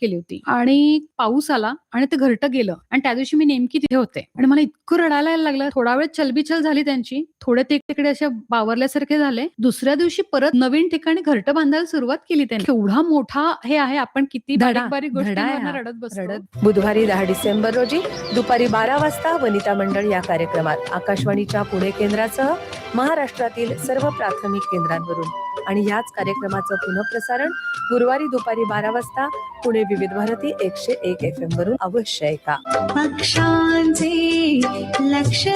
केली होती. आणि पाऊस आला आणि ते घरटं गेलं. आणि त्या दिवशी मी नेमकी तिथे होते. आणि मला इतकं रडायला यायला लागलं. थोडा वेळ चलबिचल झाली त्यांची. थोडे ते तिकडे असे बावरल्यासारखे झाले. दुसऱ्या दिवशी परत नवीन ठिकाणी घरटं बांधायला सुरुवात केली त्यांनी. केवढा मोठा हे आहे. आपण किती धडा, बारीक गोष्टी हा. रडत बसतो. रडत. बुधवारी दहा डिसेंबर रोजी दुपारी बारा वाजता वनिता मंडळ या कार्यक्रमात. आकाशवाणीच्या पुणे केंद्रासह महाराष्ट्रातील सर्व प्राथमिक केंद्रांवरून. आणि याच कार्यक्रमाचं पुनःप्रसारण गुरुवारी दुपारी बारा वाजता पुणे विविध भारती एकशे एक एफ एम वरून अवश्य ऐका. पक्षांचे लक्ष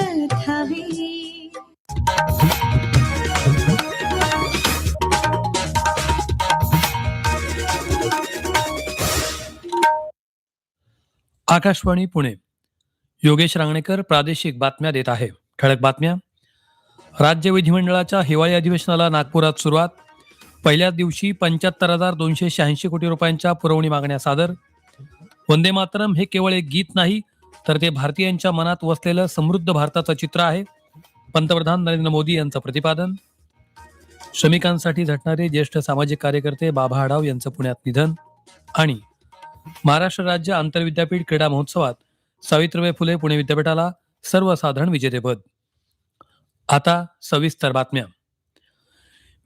आकाशवाणी पुणे. योगेश रांगणेकर प्रादेशिक बातम्या देत आहे. ठळक बातम्या राज्य विधिमंडळाच्या हिवाळी अधिवेशनाला नागपुरात सुरुवात. पहिल्याच दिवशी पंच्याहत्तर हजार दोनशे शहाऐंशी कोटी रुपयांच्या पुरवणी मागण्या सादर. वंदे मातरम हे केवळ एक गीत नाही तर ते भारतीयांच्या मनात वसलेलं समृद्ध भारताचं चित्र आहे. पंतप्रधान नरेंद्र मोदी यांचं प्रतिपादन. श्रमिकांसाठी झटणारे ज्येष्ठ सामाजिक कार्यकर्ते बाबा आढाव यांचं पुण्यात निधन. आणि महाराष्ट्र राज्य आंतरविद्यापीठ क्रीडा महोत्सवात सावित्रीबाई फुले पुणे विद्यापीठाला सर्वसाधारण विजेतेपद. आता सविस्तर बातम्या.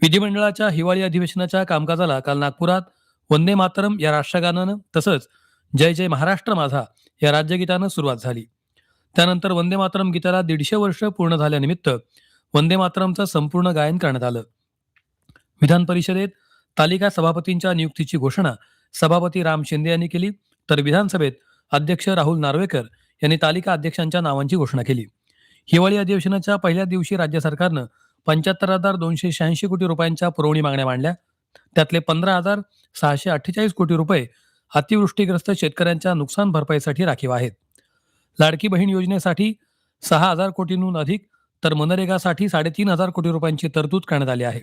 विधिमंडळाच्या हिवाळी अधिवेशनाच्या कामकाजाला काल नागपुरात वंदे मातरम या राष्ट्रगानानं तसंच जय जय महाराष्ट्र माझा या राज्यगीतानं सुरुवात झाली. त्यानंतर वंदे मातरम गीताला दीडशे वर्ष पूर्ण झाल्यानिमित्त वंदे मातरमचं संपूर्ण गायन करण्यात आलं. विधान परिषदेत तालिका सभापतींच्या नियुक्तीची घोषणा सभापती राम शिंदे यांनी केली तर विधानसभेत अध्यक्ष राहुल नार्वेकर यांनी तालिका अध्यक्षांच्या नावांची घोषणा केली. हिवाळी अधिवेशनाच्या पहिल्या दिवशी राज्य सरकारनं पंच्याहत्तर हजार दोनशे शहाऐंशी कोटी रुपयांच्या पुरवणी मागण्या मांडल्या. त्यातले पंधरा हजार सहाशे अठ्ठेचाळीस कोटी रुपये अतिवृष्टीग्रस्त शेतकऱ्यांच्या नुकसान भरपाईसाठी राखीव आहेत. लाडकी बहीण योजनेसाठी सहा हजार कोटींहून अधिक तर मनरेगासाठी साडेतीन हजार कोटी रुपयांची तरतूद करण्यात आली आहे.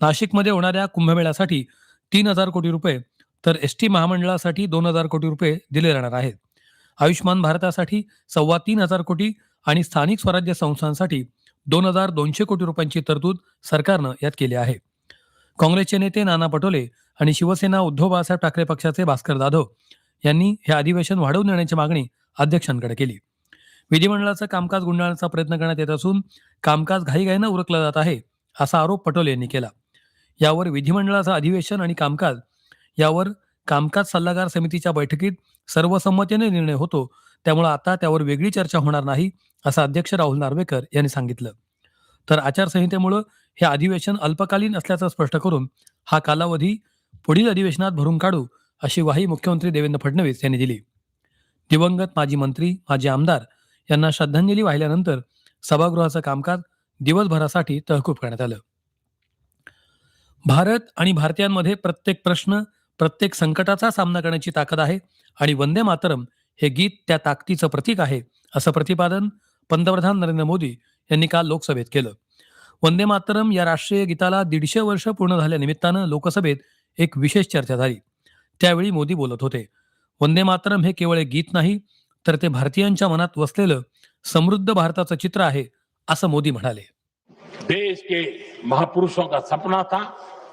नाशिकमध्ये होणाऱ्या कुंभमेळ्यासाठी तीन हजार कोटी रुपये तर एस टी महामंडळासाठी दोन हजार कोटी रुपये दिले जाणार आहेत. आयुष्यमान भारतासाठी सव्वा तीन हजार कोटी आणि स्थानिक स्वराज्य संस्थांसाठी दोन हजार दोनशे कोटी रुपयांची तरतूद सरकारनं यात केली आहे. काँग्रेसचे नेते नाना पटोले आणि शिवसेना उद्धव बाळासाहेब ठाकरे पक्षाचे भास्कर जाधव यांनी हे अधिवेशन वाढवून नेण्याची मागणी अध्यक्षांकडे केली. विधिमंडळाचं कामकाज गुंडाळण्याचा प्रयत्न करण्यात येत असून कामकाज घाईघाईनं उरकलं जात आहे असा आरोप पटोले यांनी केला. यावर विधिमंडळाचं अधिवेशन आणि कामकाज यावर कामकाज सल्लागार समितीच्या बैठकीत सर्वसंमतीने निर्णय होतो त्यामुळे आता त्यावर वेगळी चर्चा होणार नाही असं अध्यक्ष राहुल नार्वेकर यांनी सांगितलं. तर आचारसंहितेमुळे हे अधिवेशन अल्पकालीन असल्याचं स्पष्ट करून हा कालावधी पुढील अधिवेशनात भरून काढू अशी ग्वाही मुख्यमंत्री देवेंद्र फडणवीस यांनी दिली. दिवंगत माजी मंत्री माजी आमदार यांना श्रद्धांजली वाहिल्यानंतर सभागृहाचं कामकाज दिवसभरासाठी तहकूब करण्यात आलं. भारत आणि भारतीयांमध्ये प्रत्येक प्रश्न प्रत्येक संकटाचा सामना करण्याची ताकद आहे आणि वंदे मातरम हे गीत त्या ताकदीचं प्रतीक आहे असं प्रतिपादन पंतप्रधान नरेंद्र मोदी यांनी काल लोकसभेत केलं. वंदे मातरम या राष्ट्रीय गीताला दीडशे वर्ष पूर्ण झाल्यानिमित्तानं लोकसभेत एक विशेष चर्चा झाली. त्यावेळी मोदी बोलत होते वंदे मातरम हे केवळ एक गीत नाही तर ते भारतीयांच्या मनात वसलेलं समृद्ध भारताचं चित्र आहे असं मोदी म्हणाले. देश के महापुरुषों का सपना था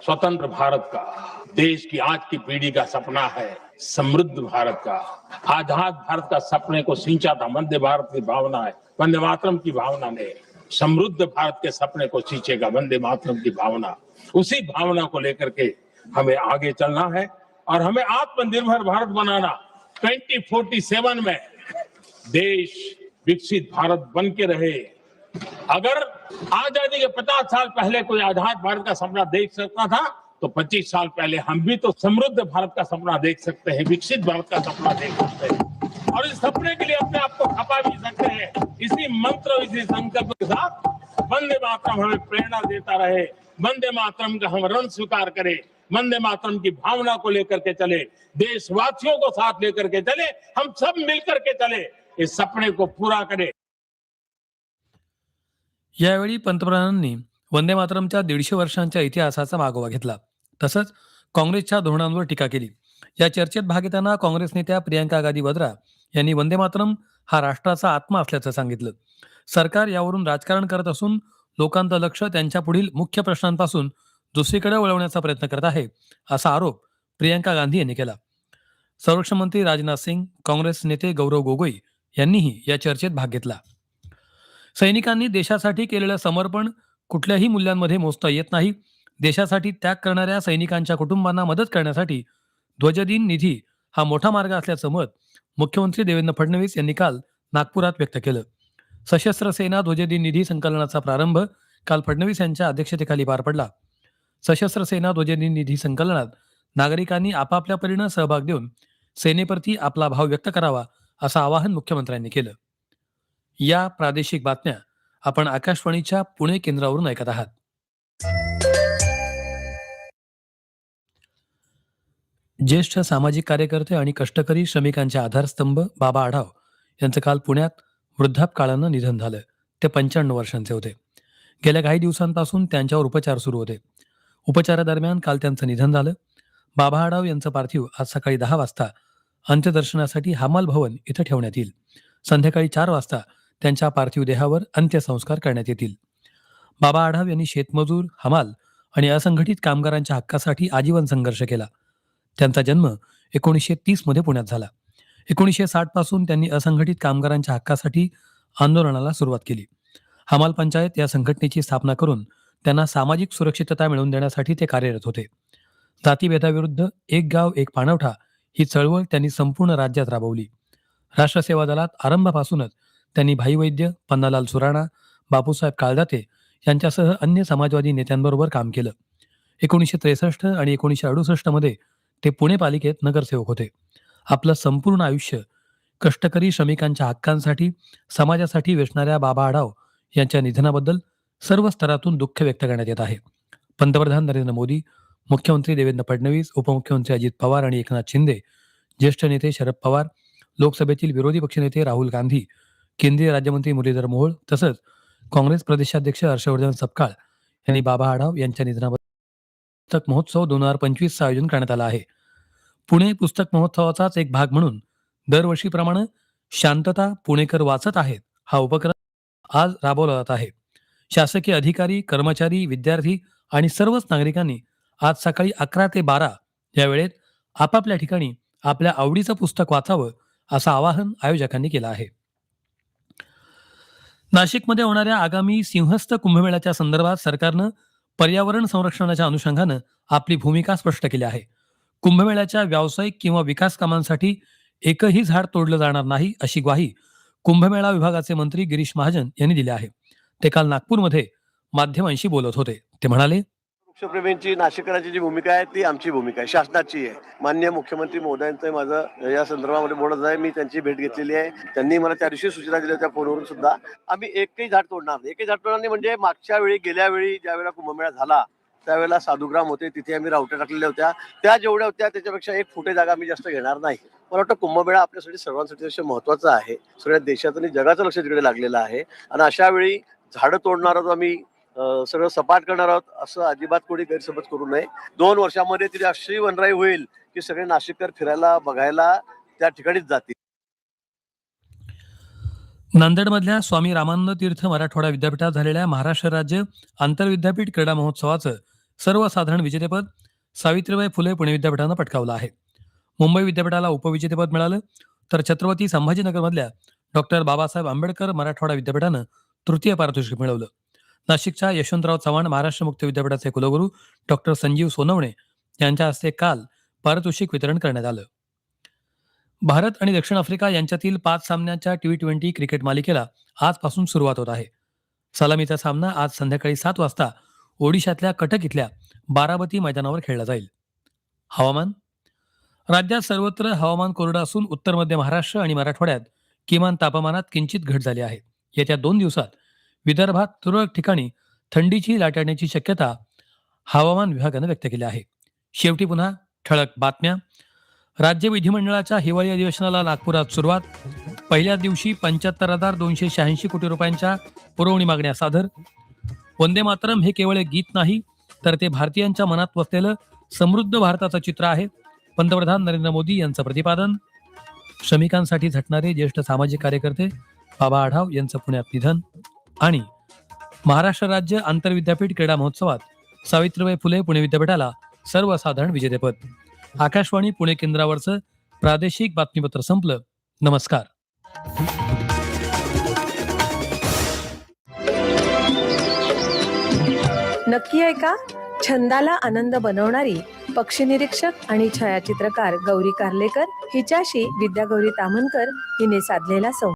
स्वतंत्र भारत का? देश की आज की पीढ़ी का सपना है समृद्ध भारत का। आज़ाद भारत का सपने को सिंचा था, वंदे भारत की भावना है, वंदे मातरम की भावना ने। समृद्ध भारत के सपने को सींचेगा वंदे मातरम की भावना। उसी भावना को लेकर के हमें आगे चलना है और हमें आत्मनिर्भर भारत बनाना। 2047 में देश विकसित भारत बन के रहे। अगर आज़ादी के 50 साल पहले कोई आज़ाद भारत का सपना देख सकता था तो 25 साल पहले हम भी तो समृद्ध भारत का सपना देख सकते हैं, विकसित भारत का सपना देख सकते हैं। और इस सपने के लिए अपने आप को खपा भी सकते हैं। इसी मंत्र, इसी संकल्प के साथ वंदे मातरम हमें प्रेरणा देता रहे। वंदे मातरम का हम रण स्वीकार करें। वंदे मातरम की भावना को लेकर के चले। देशवासियों को साथ लेकर के चले। हम सब मिलकर के चले। इस सपने को पूरा करें। यावेळी पंतप्रधानांनी वंदे मातरमच्या दीडशे वर्षांच्या इतिहासाचा मागोवा घेतला. तसंच काँग्रेसच्या धोरणांवर टीका केली. या चर्चेत भाग घेताना काँग्रेस नेत्या प्रियांका गांधी वद्रा यांनी वंदे मातरम हा राष्ट्राचा आत्मा असल्याचं सांगितलं. सरकार यावरून राजकारण करत असून लोकांचं लक्ष त्यांच्या पुढील मुख्य प्रश्नांपासून दुसरीकडे वळवण्याचा प्रयत्न करत आहे असा आरोप प्रियांका गांधी यांनी केला. संरक्षण मंत्री राजनाथ सिंग काँग्रेस नेते गौरव गोगोई यांनीही या चर्चेत भाग घेतला. सैनिकांनी देशासाठी केलेलं समर्पण कुठल्याही मूल्यांमध्ये मोजता येत नाही देशासाठी त्याग करणाऱ्या सैनिकांच्या कुटुंबांना मदत करण्यासाठी ध्वजदिन निधी हा मोठा मार्ग असल्याचं मत मुख्यमंत्री देवेंद्र फडणवीस यांनी काल नागपुरात व्यक्त केलं. सशस्त्र सेना ध्वजदिन निधी संकलनाचा प्रारंभ काल फडणवीस यांच्या अध्यक्षतेखाली पार पडला. सशस्त्र सेना ध्वजदिन निधी संकलनात नागरिकांनी आपापल्या परीनं सहभाग देऊन सेनेप्रती आपला भाव व्यक्त करावा असं आवाहन मुख्यमंत्र्यांनी केलं. या प्रादेशिक बातम्या आपण आकाशवाणीच्या पुणे केंद्रावरून ऐकत आहात. ज्येष्ठ सामाजिक कार्यकर्ते आणि कष्टकरी श्रमिकांचे आधारस्तंभ बाबा आढाव यांचं काल पुण्यात वृद्धापकाळानं निधन झालं. ते पंच्याण्णव वर्षांचे होते. गेल्या काही दिवसांपासून त्यांच्यावर उपचार सुरू होते. उपचारादरम्यान काल त्यांचं निधन झालं. बाबा आढाव यांचं पार्थिव आज सकाळी दहा वाजता अंत्यदर्शनासाठी हमाल भवन इथं ठेवण्यात येईल. संध्याकाळी चार वाजता त्यांच्या पार्थिव देहावर अंत्यसंस्कार करण्यात येतील. बाबा आढाव यांनी शेतमजूर हमाल आणि असंघटित कामगारांच्या हक्कासाठी आजीवन संघर्ष केला. त्यांचा जन्म एकोणीसशे तीसमध्ये पुण्यात झाला. एकोणीसशे साठपासून त्यांनी असंघटित कामगारांच्या हक्कासाठी आंदोलनाला सुरुवात केली. हमाल पंचायत या संघटनेची स्थापना करून त्यांना सामाजिक सुरक्षितता मिळवून देण्यासाठी ते कार्यरत होते. जातीभेदाविरुद्ध एक गाव एक पाणवठा ही चळवळ त्यांनी संपूर्ण राज्यात राबवली. राष्ट्रसेवा दलात आरंभापासूनच त्यांनी भाई वैद्य पन्नालाल सुराणा बापूसाहेब काळदाते यांच्यासह अन्य समाजवादी नेत्यांबरोबर काम केलं. एकोणीसशे त्रेसष्ट आणि एकोणीसशे अडुसष्टमध्ये ते पुणे पालिकेत नगरसेवक होते. आपलं संपूर्ण आयुष्य कष्टकरी श्रमिकांच्या हक्कांसाठी समाजासाठी वेचणाऱ्या बाबा आढाव यांच्या निधनाबद्दल सर्व स्तरातून दुःख व्यक्त करण्यात येत आहे. पंतप्रधान नरेंद्र मोदी मुख्यमंत्री देवेंद्र फडणवीस उपमुख्यमंत्री अजित पवार आणि एकनाथ शिंदे ज्येष्ठ नेते शरद पवार लोकसभेतील विरोधी पक्षनेते राहुल गांधी केंद्रीय राज्यमंत्री मुरलीधर मोहोळ तसंच काँग्रेस प्रदेशाध्यक्ष हर्षवर्धन सपकाळ यांनी बाबा आढाव यांच्या निधनाबद्दल पुस्तक महोत्सव दोन हजार पंचवीसचं आयोजन करण्यात आलं आहे. पुणे पुस्तक महोत्सवाचाच एक भाग म्हणून दरवर्षीप्रमाणे शांतता पुणेकर वाचत आहेत हा उपक्रम आज राबवला जात आहे. शासकीय अधिकारी कर्मचारी विद्यार्थी आणि सर्वच नागरिकांनी आज सकाळी अकरा ते बारा या वेळेत आपापल्या ठिकाणी आपल्या आवडीचं पुस्तक वाचावं असं आवाहन आयोजकांनी केलं आहे. नाशिकमध्ये होणाऱ्या आगामी सिंहस्थ कुंभमेळ्याच्या संदर्भात सरकारनं पर्यावरण संरक्षणाच्या अनुषंगानं आपली भूमिका स्पष्ट केली आहे. कुंभमेळ्याच्या व्यावसायिक किंवा विकास कामांसाठी एकही झाड तोडलं जाणार नाही अशी ग्वाही कुंभमेळा विभागाचे मंत्री गिरीश महाजन यांनी दिली आहे. ते काल नागपूरमध्ये माध्यमांशी बोलत होते. ते म्हणाले पक्षप्रेमींची नाशिकराची जी भूमिका आहे ती आमची भूमिका आहे शासनाची आहे. मान्य मुख्यमंत्री महोदयांचं माझं या संदर्भामध्ये बोलत आहे मी त्यांची भेट घेतलेली आहे. त्यांनी मला त्या दिवशी सूचना दिल्या त्या फोनवरून सुद्धा. आम्ही एकही झाड तोडणार नाही. एकही झाड तोडणार नाही म्हणजे मागच्या वेळी गेल्या वेळी ज्या वेळेला कुंभमेळा झाला त्यावेळेला साधुग्राम होते तिथे आम्ही रावट्या टाकलेल्या होत्या. त्या जेवढ्या होत्या त्याच्यापेक्षा एक फुटे जागा आम्ही जास्त घेणार नाही. मला वाटतं कुंभमेळा आपल्यासाठी सर्वांसाठी अतिशय महत्त्वाचा आहे. सगळ्या देशाचं आणि जगाचं लक्ष तिकडे लागलेलं आहे. आणि अशा वेळी झाडं तोडणार जो आम्ही सगळं सपाट करणार आहोत असं अजिबात कोणी गैरसमज करू नये. दोन वर्षामध्ये तिथे अशी वनराई होईल की सगळे नाशिककर फिरायला बघायला त्या ठिकाणीच जातील. नांदेडमधल्या स्वामी रामानंद तीर्थ मराठवाडा विद्यापीठात झालेल्या महाराष्ट्र राज्य आंतरविद्यापीठ क्रीडा महोत्सवाचं सर्वसाधारण विजेतेपद सावित्रीबाई फुले पुणे विद्यापीठानं पटकावलं आहे. मुंबई विद्यापीठाला उपविजेतेपद मिळालं तर छत्रपती संभाजीनगरमधल्या डॉक्टर बाबासाहेब आंबेडकर मराठवाडा विद्यापीठानं तृतीय पारितोषिक मिळवलं. नाशिकच्या यशवंतराव चव्हाण महाराष्ट्र मुक्त विद्यापीठाचे कुलगुरू डॉक्टर संजीव सोनवणे यांच्या हस्ते काल पारितोषिक वितरण करण्यात आलं. भारत आणि दक्षिण आफ्रिका यांच्यातील पाच सामन्यांच्या टी ट्वेंटी क्रिकेट मालिकेला आजपासून सुरुवात होत आहे. सलामीचा सामना आज संध्याकाळी सात वाजता ओडिशातल्या कटक इथल्या बारामती मैदानावर खेळला जाईल. हवामान? राज्यात सर्वत्र हवामान कोरडं असून उत्तर मध्य महाराष्ट्र आणि मराठवाड्यात किमान तापमानात किंचित घट झाली आहे. येत्या दोन दिवसात विदर्भात तुरळक ठिकाणी थंडीची लाट येण्याची शक्यता हवामान विभागानं व्यक्त केली आहे. शेवटी पुन्हा ठळक बातम्या. राज्य विधिमंडळाच्या हिवाळी अधिवेशनाला नागपुरात सुरुवात. पहिल्या दिवशी पंच्याहत्तर हजार दोनशे शहाऐंशी कोटी रुपयांच्या पुरवणी मागण्या सादर. वंदे मातरम हे केवळ एक गीत नाही तर ते भारतीयांच्या मनात वसलेलं समृद्ध भारताचं चित्र आहे. पंतप्रधान नरेंद्र मोदी यांचं प्रतिपादन. श्रमिकांसाठी झटणारे ज्येष्ठ सामाजिक कार्यकर्ते बाबा आढाव यांचं पुण्यात निधन. आणि महाराष्ट्र राज्य आंतरविद्यापीठ क्रीडा महोत्सवात सावित्रीबाई फुले पुणे विद्यापीठाला सर्वसाधारण विजेतेपद. आकाशवाणी पुणे केंद्रावरचं प्रादेशिक बातमीपत्र संपलं. नमस्कार. नक्की ऐका छंदाला आनंद बनवणारी पक्षी निरीक्षक आणि छायाचित्रकार गौरी कार्लेकर हिच्याशी विद्यागौरी तामणकर हिने साधलेला संवाद